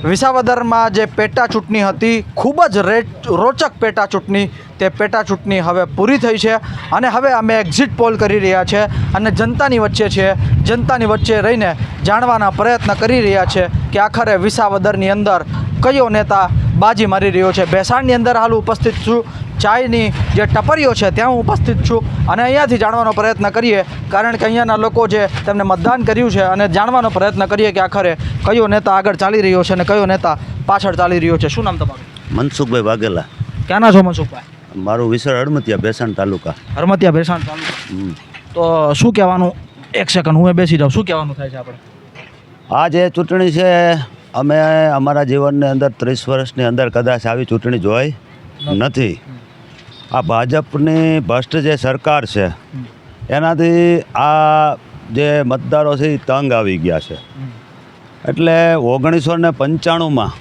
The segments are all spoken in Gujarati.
વિસાવદરમાં જે પેટા ચૂંટણી હતી, ખૂબ જ રેટ, રોચક પેટા ચૂંટણી. તે પેટા ચૂંટણી હવે પૂરી થઈ છે અને હવે અમે એક્ઝિટ પોલ કરી રહ્યા છે અને જનતાની વચ્ચે છે. જનતાની વચ્ચે રહીને જાણવાના પ્રયત્ન કરી રહ્યા છે કે આખરે વિસાવદરની અંદર કયો નેતા બાજી મારી રહ્યો છે. ભેસાણની અંદર હાલ ઉપસ્થિત છું. ચાયની જે ટપરીઓ છે ત્યાં હું ઉપસ્થિત છું અને અહીંયાથી જાણવાનો પ્રયત્ન કરીએ. કારણ કે અહીંયાના લોકો જે તેમને મતદાન કર્યું છે અને જાણવાનો પ્રયત્ન કરીએ કે આખરે કયો નેતા આગળ ચાલી રહ્યો છે અને કયો નેતા પાછળ ચાલી રહ્યો છે. શું નામ તમારું? મનસુખભાઈ વાઘેલા. ક્યાંના છો મનસુખભાઈ? મારું વિસર હડમતિયા ભેસાણ તાલુકા. હરમતિયા ભેસાણ તાલુકા. તો શું કહેવાનું? એક સેકન્ડ હું એ બેસી જાઉં. શું કહેવાનું થાય છે આપણે? આ જે ચૂંટણી છે અમે અમારા જીવનની અંદર ત્રીસ વર્ષની અંદર કદાચ આવી ચૂંટણી જોઈ નથી. આ ભાજપની ભ્રષ્ટ જે સરકાર છે એનાથી આ જે મતદારો છે એ તંગ આવી ગયા છે. એટલે ઓગણીસો ને પંચાણુંમાં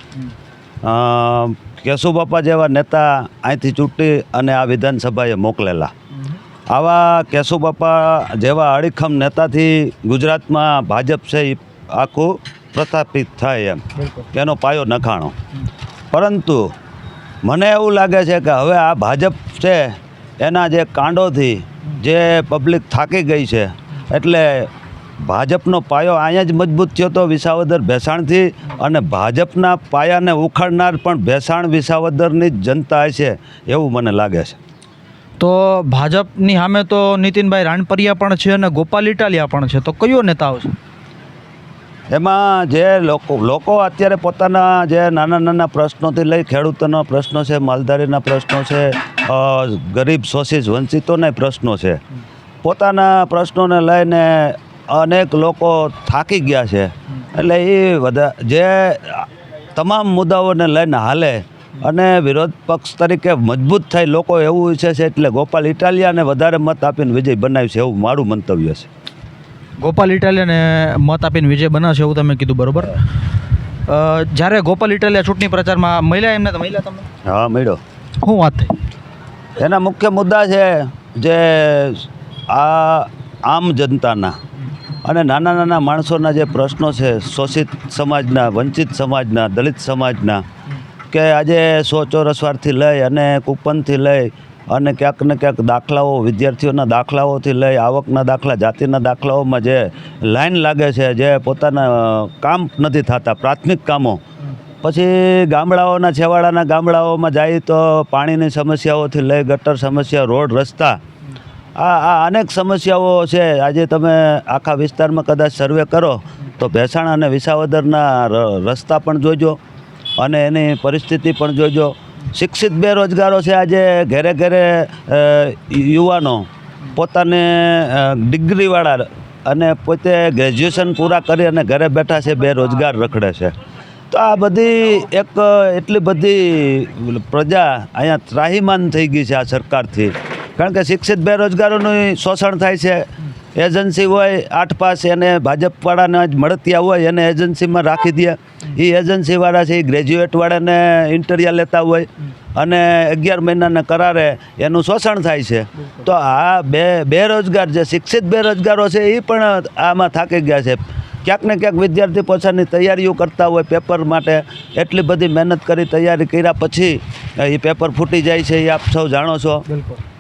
કેશુબાપા જેવા નેતા અહીંથી ચૂંટી અને આ વિધાનસભાએ મોકલેલા. આવા કેશુબાપા જેવા અડીખમ નેતાથી ગુજરાતમાં ભાજપ છે એ આખું પ્રસ્થાપિત થાય એમ. એનો પાયો નખાણો. પરંતુ મને એવું લાગે છે કે હવે આ ભાજપ છે, એના જે કાંડોથી જે પબ્લિક થાકી ગઈ છે, એટલે ભાજપનો પાયો અહીંયા જ મજબૂત થયો તો વિસાવદર ભેસાણથી અને ભાજપના પાયાને ઉખાડનાર પણ ભેસાણ વિસાવદરની જ જનતા છે, એવું મને લાગે છે. તો ભાજપની સામે તો નીતિનભાઈ રાણપરિયા પણ છે અને ગોપાલ ઇટાલિયા પણ છે, તો કયો નેતા આવશે? એમાં જે લોકો લોકો અત્યારે પોતાના જે નાના નાના પ્રશ્નોથી લઈ ખેડૂતોના પ્રશ્નો છે, માલધારીના પ્રશ્નો છે ગરીબ શોષિત વંચિતોના પ્રશ્નો છે. પોતાના પ્રશ્નોને લઈને અનેક લોકો થાકી ગયા છે. એટલે એ બધા, જે તમામ મુદ્દાઓને લઈને હાલે અને વિરોધ પક્ષ તરીકે મજબૂત થાય, લોકો એવું ઈચ્છે છે એટલે ગોપાલ ઇટાલિયાને વધારે મત આપીને વિજય બનાવ્યું છે એવું મારું મંતવ્ય છે. ગોપાલ ઇટાલિયાને મત આપીને વિજય બનાવશે એવું તમે કીધું બરોબર? જ્યારે ગોપાલ ઇટાલિયા ચૂંટણી પ્રચારમાં મહિલા એમને મળ્યા મહિલા તમને? હા મળ્યો. શું વાત થઈ? એના મુખ્ય મુદ્દા છે જે આ આમ જનતાના અને નાના નાના માણસોના જે પ્રશ્નો છે શોષિત સમાજના વંચિત સમાજના દલિત સમાજના કે આજે સો ચોરસવારથી લઈ અને કૂપનથી લઈ અને ક્યાંક ને ક્યાંક દાખલાઓ વિદ્યાર્થીઓના દાખલાઓથી લઈ આવકના દાખલા, જાતિના દાખલાઓમાં જે લાઈન લાગે છે, જે પોતાના કામ નથી થતા, પ્રાથમિક કામો. પછી ગામડાઓના, છેવાડાના ગામડાઓમાં જાય તો પાણીની સમસ્યાઓથી લઈ ગટર સમસ્યા, રોડ, રસ્તા. આ આ અનેક સમસ્યાઓ છે. આજે તમે આખા વિસ્તારમાં કદાચ સર્વે કરો તો ભેસાણ અને વિસાવદરના રસ્તા પણ જોજો અને એની પરિસ્થિતિ પણ જોજો. શિક્ષિત બેરોજગારો છે આજે ઘરે ઘરે યુવાનો પોતાને ડિગ્રીવાળા અને પોતે ગ્રેજ્યુએશન પૂરા કરી અને ઘરે બેઠા છે, બેરોજગાર રખડે છે. તો આ બધી એક એટલી બધી પ્રજા અહીંયા ત્રાહીમાન થઈ ગઈ છે આ સરકારથી. કારણ કે શિક્ષિત બેરોજગારોનું શોષણ થાય છે. એજન્સી હોય, આઠ પાસ એને ભાજપવાળાને જ મળતિયા હોય, એને એજન્સીમાં રાખી દે. એ એજન્સીવાળા છે એ ગ્રેજ્યુએટવાળાને ઇન્ટરિયર લેતા હોય અને અગિયાર મહિનાના કરારે એનું શોષણ થાય છે. તો આ બે બેરોજગાર જે શિક્ષિત બેરોજગારો છે એ પણ આમાં થાકી ગયા છે. ક્યાંક ને ક્યાંક વિદ્યાર્થી પોતાની તૈયારીઓ કરતા હોય પેપર માટે એટલી બધી મહેનત કરી તૈયારી કર્યા પછી એ પેપર ફૂટી જાય છે એ આપ સૌ જાણો છો.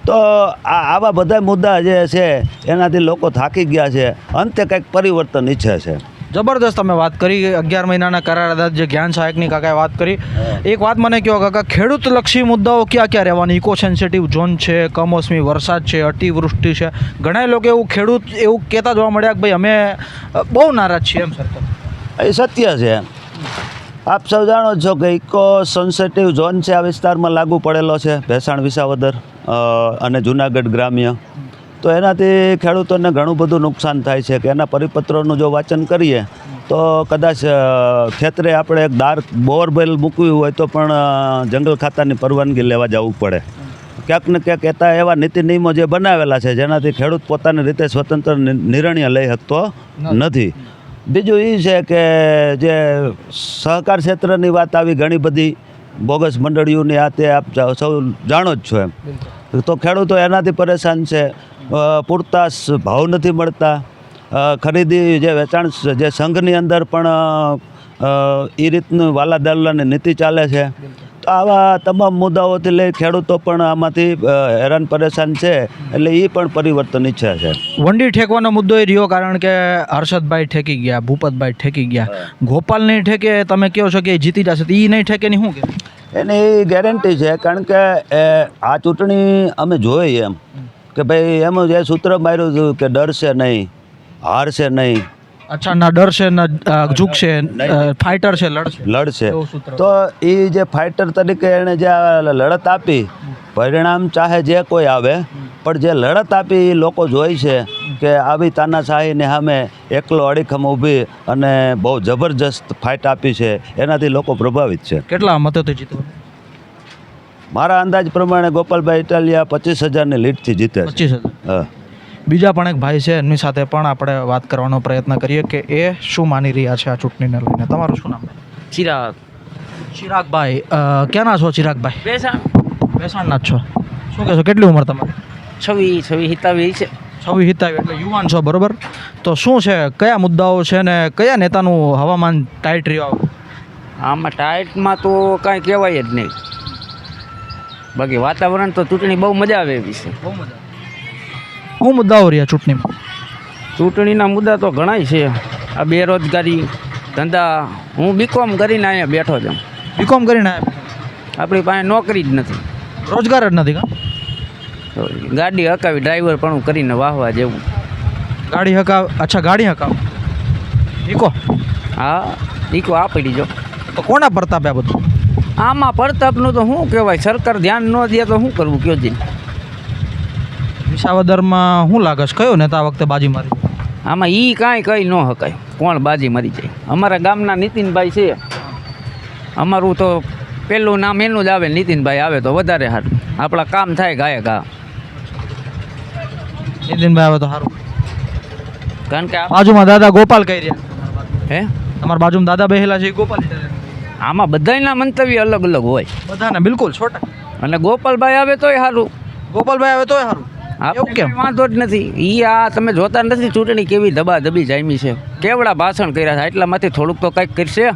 તો આ આવા બધા મુદ્દા જે છે એનાથી લોકો થાકી ગયા છે. અંતે કંઈક પરિવર્તન ઈચ્છે છે. જબરદસ્ત તમે વાત કરી અગિયાર મહિનાના કરારદાદ જે જ્ઞાન સહાયકની કાકાએ વાત કરી. એક વાત મને કહો કાકા ખેડૂતલક્ષી મુદ્દાઓ ક્યાં ક્યાં રહેવાની? ઇકો સેન્સિટિવ ઝોન છે કમોસમી વરસાદ છે અતિવૃષ્ટિ છે. ઘણા લોકો એવું ખેડૂત એવું કહેતા જોવા મળ્યા કે ભાઈ અમે બહુ નારાજ છીએ એમ સરકાર. એ સત્ય છે. આપ સૌ જાણો છો કે ઇકો સેન્સિટિવ ઝોન છે આ વિસ્તારમાં લાગુ પડેલો છે. ભેસાણ વિસાવદર અને જુનાગઢ ગ્રામ્ય. તો એનાથી ખેડૂતોને ઘણું બધું નુકસાન થાય છે કે એના પરિપત્રોનું જો વાંચન કરીએ તો કદાચ ખેતરે આપણે એક ડાર્ક બોરવેલ મૂકવી હોય તો પણ જંગલ ખાતાની પરવાનગી લેવા જવું પડે. ક્યાંક ને ક્યાંક એતા એવા નીતિ નિયમો જે બનાવેલા છે જેનાથી ખેડૂત પોતાની રીતે સ્વતંત્ર નિર્ણય લઈ શકતો નથી. બીજું એ છે કે જે સહકાર ક્ષેત્રની વાત આવી ઘણી બધી બોગસ મંડળીઓની આ તે આપ સૌ જાણો જ છો એમ. તો ખેડૂતો એનાથી પરેશાન છે. પૂરતા ભાવ નથી મળતા. ખરીદી જે વેચાણ જે સંઘની અંદર પણ એ રીતનું વાલા દાલાની નીતિ ચાલે છે. તો આવા તમામ મુદ્દાઓથી લઈ ખેડૂતો પણ આમાંથી હેરાન પરેશાન છે એટલે એ પણ પરિવર્તન ઈચ્છે છે. વંડી ઠેકવાનો મુદ્દો એ રહ્યો કારણ કે હર્ષદભાઈ ઠેકી ગયા ભૂપતભાઈ ઠેકી ગયા. ગોપાલ નહીં ઠેકે તમે કહો છો કે જીતી જશે તો એ નહીં ઠેકે નહીં શું કે? એની ગેરંટી છે કારણ કે આ ચૂંટણી અમે જોઈ એમ. કે ભાઈ એમ જે સૂત્ર માર્યું હતું કે ડરશે નહીં હારશે નહીં. અચ્છા ના ડરશે ના ઝૂકશે ફાઇટર છે લડશે લડશે તો એ જે ફાઇટર તરીકે એણે જે લડત આપી પરિણામ ચાહે જે કોઈ આવે પણ જે લડત આપી એ લોકો જોઈ છે કે આવી તાનાશાહીને સામે એકલો અડીખમ ઊભી અને બહુ જબરજસ્ત ફાઇટ આપી છે. એનાથી લોકો પ્રભાવિત છે. કેટલા મતોથી જીતવા મારા અંદાજ પ્રમાણે ગોપાલભાઈ ઇટાલિયા પચીસ હજારની લીડથી જીતે છે. પચીસ હજાર. હા. બીજા પણ એક ભાઈ છે એમની સાથે પણ આપણે વાત કરવાનો પ્રયત્ન કરીએ કે એ શું માની રહ્યા છે આ ચૂંટણીને લઈને. તમારું શું નામ? ચિરાગ. ચિરાગભાઈ ક્યાંના છો ચિરાગભાઈ? બેસાણ. બેસાણના જ છો. શું કહેશો કેટલી ઉંમર તમારી? છવી છવી હિતાવી છે. છવી હિતાવી એટલે યુવાન છો બરોબર? તો શું છે કયા મુદ્દાઓ છે ને કયા નેતાનું હવામાન ટાઈટ રહ્યો આમાં ટાઈટમાં તો કાંઈ કહેવાય જ નહીં. બાકી વાતાવરણ તો ચૂંટણી બહુ મજા આવે એવી છે. બહુ મજા શું મુદ્દાઓ રહ્યા ચૂંટણીમાં? ચૂંટણીના મુદ્દા તો ઘણાય છે. આ બેરોજગારી ધંધા હું બીકોમ કરીને અહીંયા બેઠો છું. બીકોમ કરીને. આપણી પાસે નોકરી જ નથી. રોજગાર જ નથી તો ગાડી હકાવી ડ્રાઈવર પણ હું કરીને વાહવા જેવું. ગાડી હકાવ અચ્છા ગાડી હકાવ. ઈકો. હા ઈકો આપી દીજો. તો કોના પ્રતાપે આ બધું? આમાં પડતાપનું તો શું કહેવાય? સરકાર ધ્યાન ન દે તો શું કરવું? કયો જી વિસાવદરમાં શું લાગે છે? કયો નેતા વખતે બાજી મારી આમાં ઈ કાંઈ કઈ ન શકાય કોણ બાજી મરી જાય? અમારા ગામના નીતિનભાઈ છે. અમારું તો પહેલું નામ એનું જ આવે નીતિનભાઈ આવે તો વધારે સારું. આપણા કામ થાય ગાય ગા નીતિનભાઈ આવે તો સારું. કારણ કે બાજુમાં દાદા ગોપાલ કહી રહ્યા હે? તમારા બાજુમાં દાદા બેહેલા છે એ ગોપાલ આમાં બધાયના મંતવ્ય અલગ અલગ હોય. બધાના બિલકુલ છોટા. અને ગોપાલભાઈ આવે તોય સારું ગોપાલભાઈ આવે તોય સારું એવું કેમ? વાંધો જ નથી. ઈ આ તમે જોતા નથી ચૂંટણી કેવી દબા દબી જામી છે. કેવડા ભાષણ કર્યા છે? એટલામાંથી થોડુંક તો કંઈક કરશે.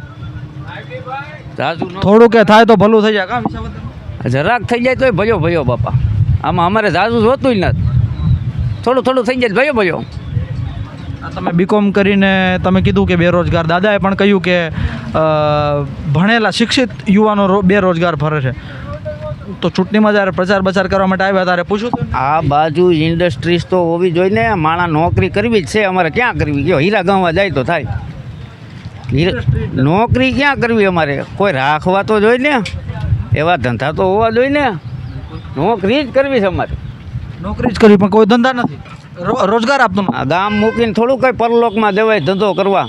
જાજુ ન થોડું કે થાય તો ભલું થઈ જાય. જરાક થઈ જાય તોય ભયો ભયો બાપા. આમાં અમારે જાજુ જોતું જ નથી. થોડું થોડું થઈ જાય ભયો ભયો. તમે બીકોમ કરીને તમે કીધું કે બેરોજગાર દાદાએ પણ કહ્યું કે ભણેલા શિક્ષિત યુવાનો બેરોજગાર ફરે છે. તો ચૂંટણીમાં જ્યારે પ્રચાર બચાર કરવા માટે આવ્યા ત્યારે પૂછું આ બાજુ ઇન્ડસ્ટ્રીઝ તો હોવી જોઈએ ને. માણા નોકરી કરવી જ છે. અમારે ક્યાં કરવી? કયો હીરા ગામમાં જાય તો થાય. નોકરી ક્યાં કરવી અમારે? કોઈ રાખવા તો જોઈએ ને. એવા ધંધા તો હોવા જોઈએ ને. નોકરી જ કરવી છે અમારે. નોકરી જ કરવી પણ કોઈ ધંધા નથી. રોજગાર આપતું ગામ મૂકીને થોડું કંઈ પરલોકમાં દેવાય ધંધો કરવા.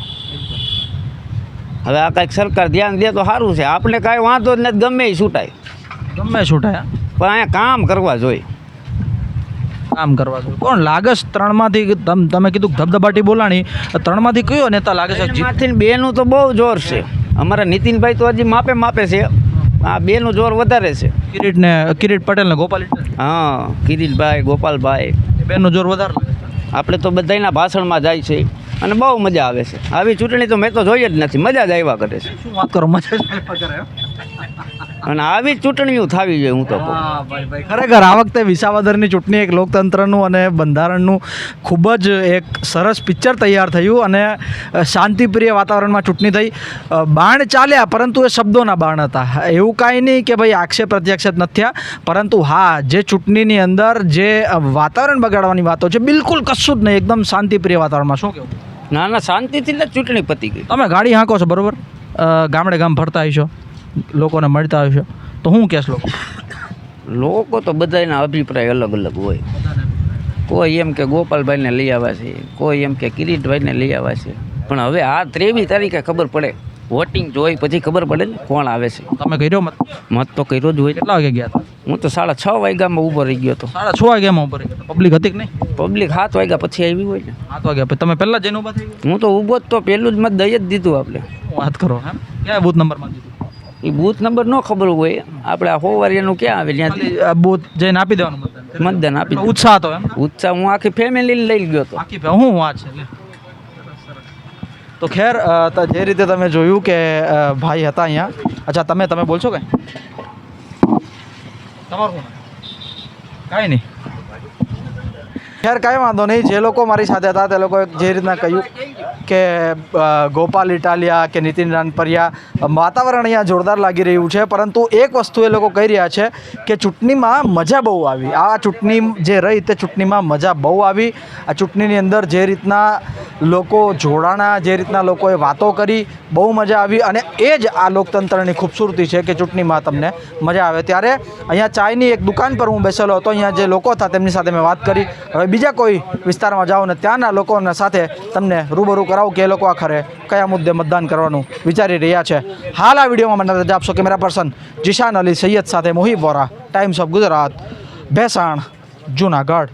હવે આ કાંઈક સરકાર ધ્યાન દે તો સારું છે. આપણે કાંઈ વાંધો જ નથી ગમે છૂટાય. ગમે છૂટાય પણ અહીંયા કામ કરવા જોઈએ. કામ કરવા જોઈએ. કોણ લાગે છે ત્રણમાંથી તમ કીધું ધબધબાટી બોલાણી ત્રણમાંથી કયો નેતા લાગે છે? માંથી બેનું તો બહુ જોર છે. અમારા નીતિનભાઈ તો હજી માપે માપે છે. આ બેનું જોર વધારે છે. કિરીટ ને કિરીટ પટેલ ને ગોપાલ હા કિરીટભાઈ ગોપાલભાઈ. બેનનું જોર વધારે આપણે તો બધાયના ભાષણમાં જાય છે અને બહુ મજા આવે છે. આવી ચૂંટણી તો મેં તો જોઈ જ નથી મજા જ આવ્યા કરે છે. શું વાત કરો મજા જ આવ્યા કરે? અને આવી જ ચૂંટણીઓ થવી જોઈએ હું તો કહું. ખરેખર આ વખતે વિસાવદરની ચૂંટણી એક લોકતંત્રનું અને બંધારણનું ખૂબ જ એક સરસ પિક્ચર તૈયાર થયું અને શાંતિપ્રિય વાતાવરણમાં ચૂંટણી થઈ. બાણ ચાલ્યા પરંતુ એ શબ્દોના બાણ હતા. એવું કાંઈ નહીં કે ભાઈ આક્ષેપ પ્રત્યાક્ષેપ નથી થયા. પરંતુ હા જે ચૂંટણીની અંદર જે વાતાવરણ બગાડવાની વાતો છે બિલકુલ કશું જ નહીં. એકદમ શાંતિપ્રિય વાતાવરણમાં. શું કહેવું ના ના શાંતિથી જ ચૂંટણી પતી ગઈ. તમે ગાડી હાંકો છો બરોબર? ગામડે ગામ ફરતા હશો. લોકોને મળતા હશો તો શું કહેશ લોકો? લોકો તો બધાના અભિપ્રાય અલગ અલગ હોય. કોઈ એમ કે ગોપાલભાઈને લઈ આવ્યા છે કોઈ એમ કે કિરીટભાઈને લઈ આવ્યા છે. પણ હવે આ ત્રેવીસ તારીખે ખબર પડે. વોટિંગ જોઈ પછી ખબર પડે ને કોણ આવે છે. તમે કર્યો મત? મત તો કર્યો જ હોય. કેટલા વાગે ગયા હું તો સાડા છ વાગ્યામાં ઊભો રહી ગયો હતો. સાડા છ વાગ્યામાં ઉપર પબ્લિક હતી. કે નહીં? પબ્લિક સાત વાગ્યા પછી આવી હોય ને. સાત વાગ્યા તમે પહેલાં જઈને ઊભા થઈ હું તો ઊભો જ તો પહેલું જ મત દઈ જ દીધું આપણે. વાત કરો હા? ક્યાં બૂથ નંબરમાં એ બૂથ નંબર ન ખબર હોય. આપણે આ હોવારિયાનું ક્યાં આવે ત્યાંથી બૂથ જઈને આપી દેવાનું મતદાન? આપી. ઉત્સાહ હતો એમ ઉત્સાહ હું આખી ફેમિલી લઈ ગયો હતો. આખી હું વાત છે તો ખેર જે રીતે તમે જોયું કે ભાઈ હતા અહીંયા. અચ્છા તમે તમે બોલશો કે તમારું કાંઈ નહીં. ખેર કાંઈ વાંધો નહીં. જે લોકો મારી સાથે હતા તે લોકોએ જે રીતના કહ્યું કે ગોપાલ ઇટાલિયા કે નીતિન રાનપરિયા વાતાવરણ અહીંયા જોરદાર લાગી રહ્યું છે. પરંતુ એક વસ્તુ એ લોકો કહી રહ્યા છે કે ચૂંટણીમાં મજા બહુ આવી. આ ચૂંટણી જે રહી તે ચૂંટણીમાં મજા બહુ આવી. આ ચૂંટણીની અંદર જે રીતના લોકો જોડાણા, જે રીતના લોકોએ વાતો કરી, બહુ મજા આવી. અને એ જ આ લોકતંત્રની ખૂબસૂરતી છે કે ચૂંટણીમાં તમને મજા આવે. ત્યારે અહીંયા ચાયની એક દુકાન પર હું બેસેલો હતો. અહીંયા જે લોકો હતા તેમની સાથે મેં વાત કરી. હવે બીજા કોઈ વિસ્તારમાં જાઓ ને ત્યાંના લોકોના સાથે તમને રૂબરૂ કરાવું કે એ લોકો આખરે કયા મુદ્દે મતદાન કરવાનું વિચારી રહ્યા છે. હાલ આ વિડીયોમાં મને રજા આપશો કેમેરા પર્સન જીશાન અલી સૈયદ સાથે મોહિબ વોરા ટાઈમ્સ ઓફ ગુજરાત ભેસાણ, જુનાગઢ.